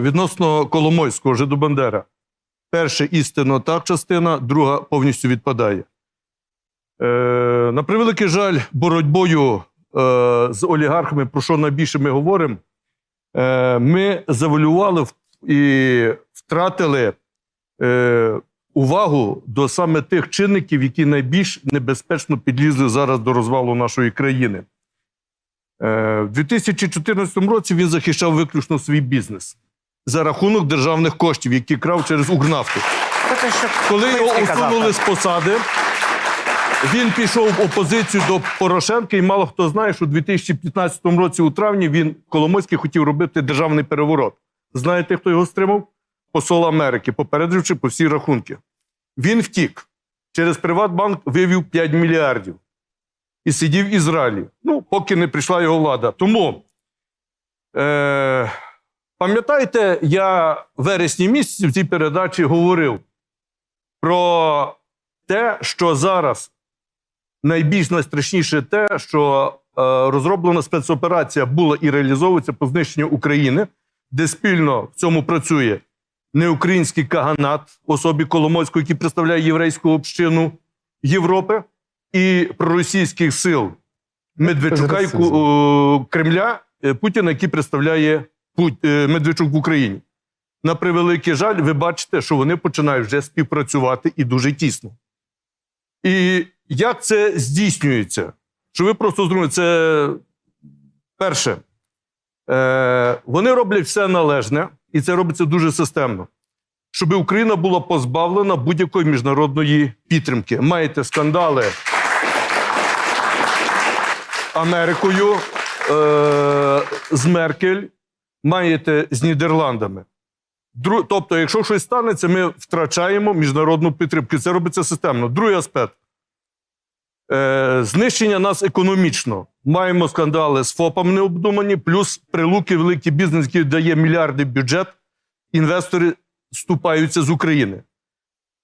Відносно Коломойського Жидобандера. Перше істинно так частина, друга повністю відпадає. Е, на превеликий жаль, боротьбою е, з олігархами, про що найбільше ми говоримо, е, ми завалювали і втратили е, увагу до саме тих чинників, які найбільш небезпечно підлізли зараз до розвалу нашої країни. Е, в 2014 році він захищав виключно свій бізнес за рахунок державних коштів, які крав через Укрнафту. Це що Коли його Хмельницький казав, усунули так. з посади, він пішов в опозицію до Порошенка, і мало хто знає, що у 2015 році у травні він Коломойський хотів робити державний переворот. Знаєте, хто його стримав? Посол Америки, попередживши по всі рахунки. Він втік. Через Приватбанк вивів 5 мільярдів і сидів в Ізраїлі. Ну, поки не прийшла його влада. Тому, е, пам'ятаєте, я в вересні місяці в цій передачі говорив про те, що зараз найбільш найстрашніше те, що е, розроблена спецоперація була і реалізовується по знищенню України, де спільно в цьому працює неукраїнський каганат в особі Коломойського, який представляє єврейську общину Європи, і проросійських сил Медведчука і Кремля е, Путіна, який представляє Медведчук в Україні. На превеликий жаль, ви бачите, що вони починають вже співпрацювати і дуже тісно. І як це здійснюється? Що ви просто зрозуміли, це перше, е, вони роблять все належне, і це робиться дуже системно. Щоб Україна була позбавлена будь-якої міжнародної підтримки. Маєте скандали Америкою е, з Меркель, маєте з Нідерландами. Тобто, якщо щось станеться, ми втрачаємо міжнародну підтримку. Це робиться системно. Другий аспект. Е, знищення нас економічно. Маємо скандали з ФОПами необдумані, плюс прилуки великий бізнес, який дає мільярди бюджет, інвестори ступаються з України.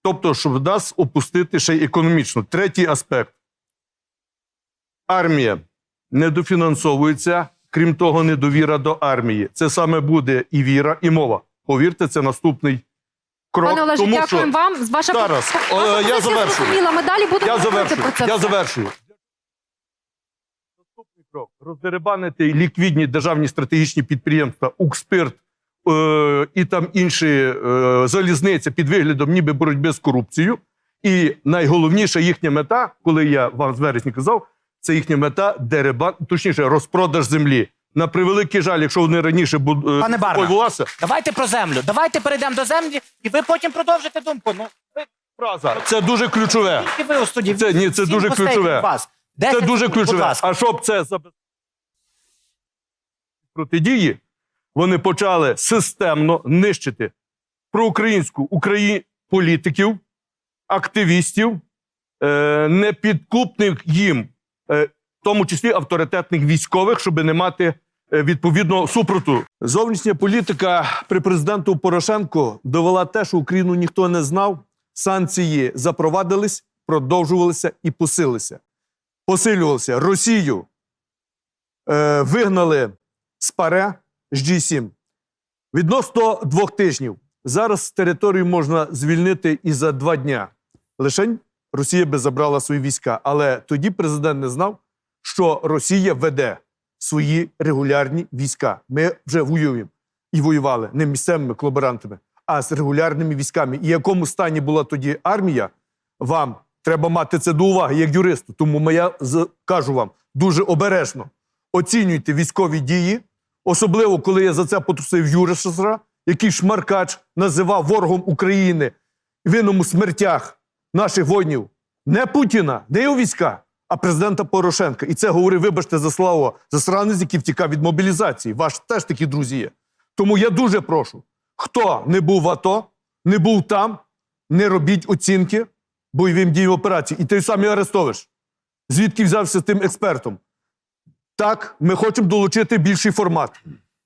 Тобто, щоб нас опустити ще й економічно. Третій аспект. Армія недофінансовується, крім того, недовіра до армії. Це саме буде і віра, і мова. Повірте, це наступний крок. Пане Олеже, тому дякуємо що вам. Ваша Зараз, ваша е, я завершую. Ми далі будемо я завершую. про це. Я все. завершую. Наступний крок роздеребанити ліквідні державні стратегічні підприємства Укрспирт е, і там інші е, залізниця під виглядом ніби боротьби з корупцією. І найголовніша їхня мета, коли я вам з вересня казав, це їхня мета деребан, точніше, розпродаж землі. На превеликий жаль, якщо вони раніше буд- е, Пане Барна. купувалися, Давайте про землю. Давайте перейдемо до землі, і ви потім продовжите думку. Ну, ви, фраза це дуже ключове. тільки ви у студії. Це- ні, це Сім дуже ключове. Вас. Це дуже ключове. А щоб це забезпечити протидії, вони почали системно нищити проукраїнську Украї... політиків, активістів, е... непідкупних їм. В тому числі авторитетних військових, щоб не мати е, відповідного супроту. Зовнішня політика при президенту Порошенко довела те, що Україну ніхто не знав. Санкції запровадились, продовжувалися і посилилися посилювалися. Росію е, вигнали з ПАРЕ з G7. Відносно двох тижнів. Зараз територію можна звільнити і за два дня. Лишень Росія би забрала свої війська. Але тоді президент не знав, що Росія веде свої регулярні війська. Ми вже воюємо і воювали не місцевими колаборантами, а з регулярними військами. І в якому стані була тоді армія, вам треба мати це до уваги як юристу. Тому я кажу вам дуже обережно оцінюйте військові дії, особливо коли я за це потрусив Юришера, який шмаркач називав ворогом України винному смертях наших воїнів не Путіна, не його війська, а президента Порошенка. І це говорив, вибачте за слово, засранець, який втікав від мобілізації. Ваш теж такі друзі є. Тому я дуже прошу, хто не був в АТО, не був там, не робіть оцінки бойовим діям операцій. І той самий Арестович, звідки взявся тим експертом. Так, ми хочемо долучити більший формат.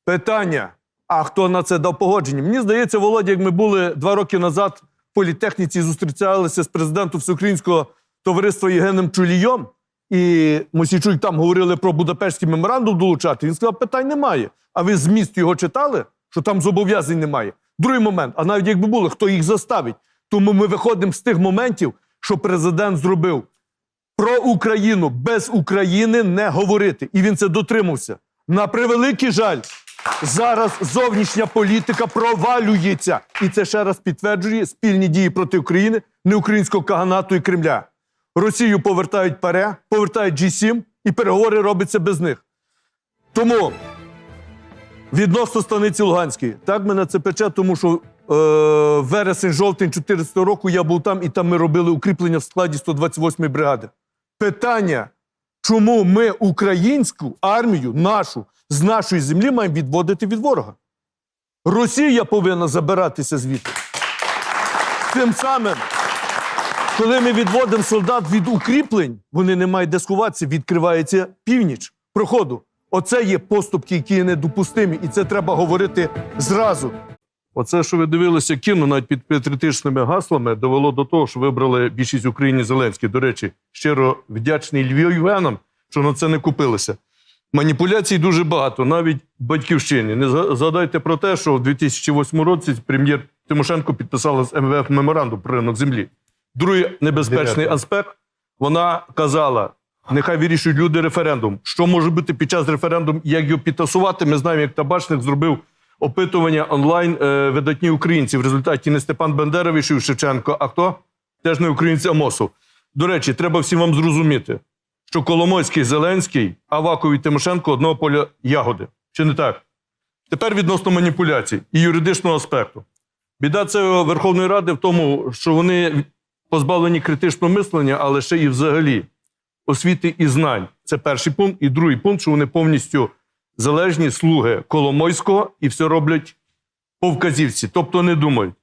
Питання: а хто на це дав погодження? Мені здається, Володя, як ми були два роки назад політехніці, зустрічалися з президентом Всеукраїнського товариства Євгеном Чулійом, і Мосійчук там говорили про Будапештський меморандум долучати. Він сказав, питань немає. А ви зміст його читали? що там зобов'язань немає. Другий момент, а навіть якби було, хто їх заставить. Тому ми виходимо з тих моментів, що президент зробив про Україну без України не говорити. І він це дотримався. На превеликий жаль, зараз зовнішня політика провалюється. І це ще раз підтверджує спільні дії проти України, неукраїнського каганату і Кремля. Росію повертають ПАРЕ, повертають G7, і переговори робляться без них. Тому відносно станиці Луганської, так мене це пече, тому що е, вересень-жовтень 2014 року я був там, і там ми робили укріплення в складі 128-ї бригади. Питання, чому ми українську армію, нашу, з нашої землі маємо відводити від ворога? Росія повинна забиратися звідти. Тим самим, коли ми відводимо солдат від укріплень, вони не мають де сховатися, відкривається північ проходу. Оце є поступки, які є недопустимі, і це треба говорити зразу. Оце, що ви дивилися кіно навіть під патріотичними гаслами, довело до того, що вибрали більшість Україні Зеленський. До речі, щиро вдячний Львів'янам, що на це не купилися. Маніпуляцій дуже багато, навіть в батьківщині. Не згадайте про те, що в 2008 році прем'єр Тимошенко підписала з МВФ меморандум про ринок землі. Другий небезпечний аспект. Вона казала: нехай вирішують люди референдум. Що може бути під час референдуму, як його підтасувати? Ми знаємо, як табачник зробив опитування онлайн е, видатні українці. В результаті не Степан Бендера вийшов Шевченко, а хто? Теж не українці Амосов. До речі, треба всім вам зрозуміти, що Коломойський, Зеленський, Аваков і Тимошенко одного поля ягоди. Чи не так? Тепер відносно маніпуляцій і юридичного аспекту. Біда цієї Верховної Ради в тому, що вони позбавлені критичного мислення, але ще і взагалі освіти і знань. Це перший пункт. І другий пункт, що вони повністю залежні слуги Коломойського і все роблять по вказівці, тобто не думають.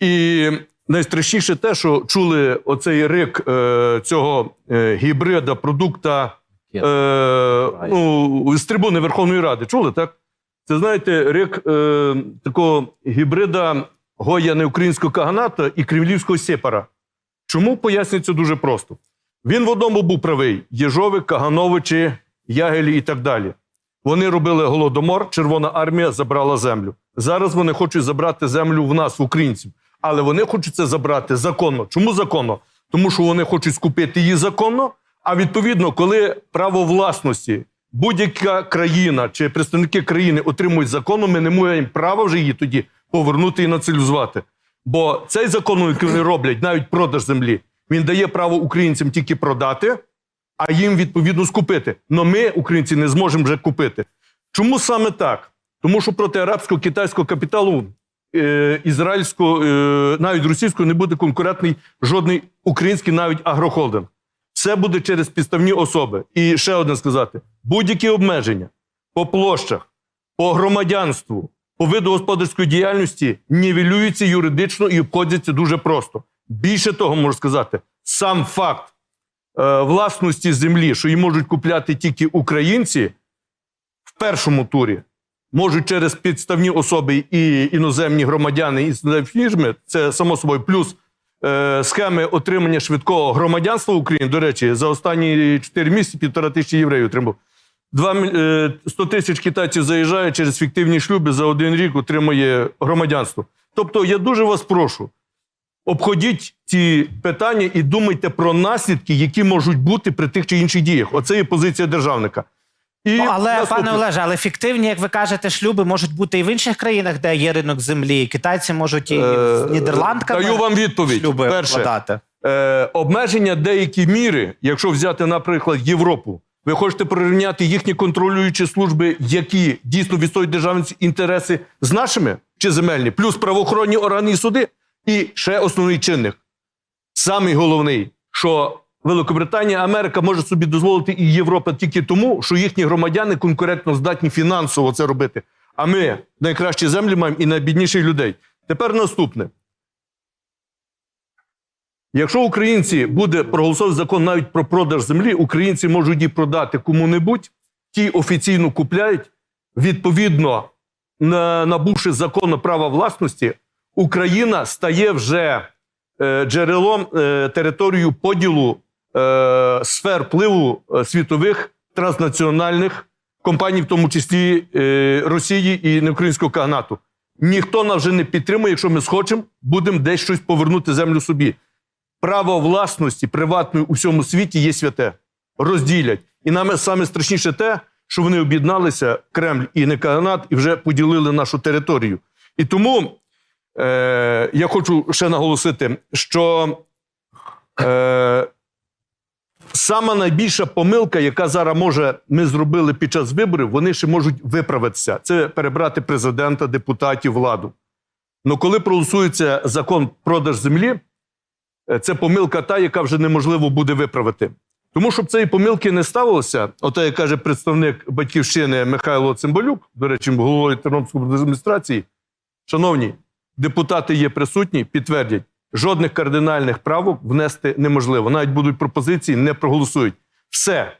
І найстрашніше те, що чули оцей рик е, цього е, гібрида, продукта е, ну, з трибуни Верховної Ради. Чули, так? Це знаєте, рик е, такого гібрида Гоя неукраїнського каганата і кремлівського сепара. Чому пояснюється дуже просто? Він в одному був правий: Єжовик, Кагановичі, Ягелі і так далі. Вони робили голодомор, Червона армія забрала землю. Зараз вони хочуть забрати землю в нас, українців. Але вони хочуть це забрати законно. Чому законно? Тому що вони хочуть скупити її законно. А відповідно, коли право власності будь-яка країна чи представники країни отримують законно, ми не маємо права вже її тоді повернути і націоналізувати. Бо цей закон, який вони роблять, навіть продаж землі, він дає право українцям тільки продати, а їм відповідно скупити. Но ми, українці, не зможемо вже купити. Чому саме так? Тому що проти арабського китайського капіталу, е, ізраїльського, е, навіть російського, не буде конкурентний жодний український, навіть агрохолдинг. Все буде через підставні особи. І ще одне сказати: будь-які обмеження по площах, по громадянству, по виду господарської діяльності нівелюються юридично і обходяться дуже просто. Більше того, можу сказати, сам факт власності землі, що її можуть купляти тільки українці в першому турі, можуть через підставні особи і іноземні громадяни, і фірми, це само собою, плюс е, схеми отримання швидкого громадянства України. До речі, за останні 4 місяці півтора тисячі євреїв отримав. Два, міль- е, 100 тисяч китайців заїжджає через фіктивні шлюби за один рік отримує громадянство. Тобто я дуже вас прошу, обходіть ці питання і думайте про наслідки, які можуть бути при тих чи інших діях. Оце є позиція державника. І Ну, але, наступне. пане Олеже, але фіктивні, як ви кажете, шлюби можуть бути і в інших країнах, де є ринок землі. Китайці можуть і Е, з Нідерландками Даю вам відповідь. шлюби Перше, вкладати. е, обмеження деякі міри, якщо взяти, наприклад, Європу, ви хочете порівняти їхні контролюючі служби, які дійсно відстоюють державні інтереси з нашими чи земельні, плюс правоохоронні органи і суди. І ще основний чинник, самий головний, що Великобританія, Америка може собі дозволити і Європа тільки тому, що їхні громадяни конкурентно здатні фінансово це робити. А ми найкращі землі маємо і найбідніших людей. Тепер наступне. Якщо українці буде проголосований закон навіть про продаж землі, українці можуть її продати кому-небудь, ті офіційно купляють. Відповідно, набувши закону права власності, Україна стає вже е, джерелом е, територію поділу е, сфер впливу світових транснаціональних компаній, в тому числі Росії і неукраїнського каганату. Ніхто нас вже не підтримує, якщо ми схочемо, будемо десь щось повернути землю собі. Право власності приватної у всьому світі є святе. Розділять. І нам саме страшніше те, що вони об'єдналися, Кремль і не каганат, і вже поділили нашу територію. І тому е, я хочу ще наголосити, що е, сама найбільша помилка, яка зараз може ми зробили під час виборів, вони ще можуть виправитися. Це перебрати президента, депутатів, владу. Ну коли проголосується закон продаж землі, е, це помилка та, яка вже неможливо буде виправити. Тому щоб цієї помилки не ставилося, ото як каже представник батьківщини Михайло Цимбалюк, до речі, головою Тернопільської адміністрації, шановні, депутати є присутні, підтвердять, жодних кардинальних правок внести неможливо. Навіть будуть пропозиції, не проголосують. Все.